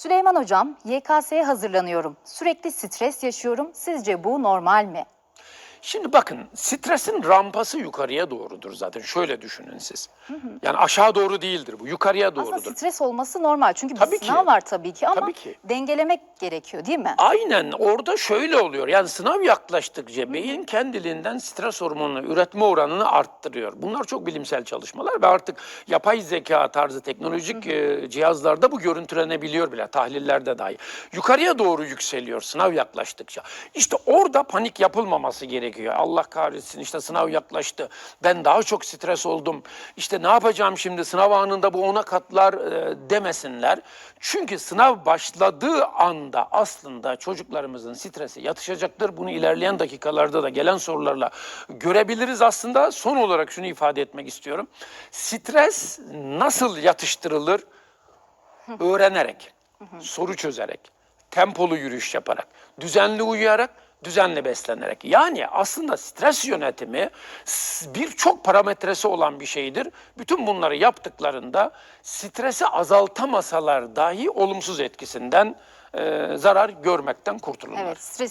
Süleyman Hocam, YKS'ye hazırlanıyorum. Sürekli stres yaşıyorum. Sizce bu normal mi? Şimdi bakın stresin rampası yukarıya doğrudur zaten. Şöyle düşünün siz. Yani aşağı doğru değildir bu. Yukarıya doğrudur. Aslında stres olması normal. Çünkü bir Tabii ki. sınav var tabii ki ama Tabii ki. dengelemek gerekiyor değil mi? Aynen orada şöyle oluyor. Yani sınav yaklaştıkça beyin kendiliğinden stres hormonunu üretme oranını arttırıyor. Bunlar çok bilimsel çalışmalar ve artık yapay zeka tarzı teknolojik e, cihazlarda bu görüntülenebiliyor bile tahlillerde dahi. Yukarıya doğru yükseliyor sınav yaklaştıkça. İşte orada panik yapılmaması gerekiyor. Allah kahretsin işte sınav yaklaştı. Ben daha çok stres oldum. İşte ne yapacağım şimdi sınav anında bu ona katlar e, demesinler. Çünkü sınav başladığı anda aslında çocuklarımızın stresi yatışacaktır. Bunu ilerleyen dakikalarda da gelen sorularla görebiliriz aslında. Son olarak şunu ifade etmek istiyorum. Stres nasıl yatıştırılır? Öğrenerek, soru çözerek, tempolu yürüyüş yaparak, düzenli uyuyarak, düzenli beslenerek. Yani aslında stres yönetimi birçok parametresi olan bir şeydir. Bütün bunları yaptıklarında stresi azaltamasalar dahi olumsuz etkisinden e, zarar görmekten kurtulurlar. Evet, stres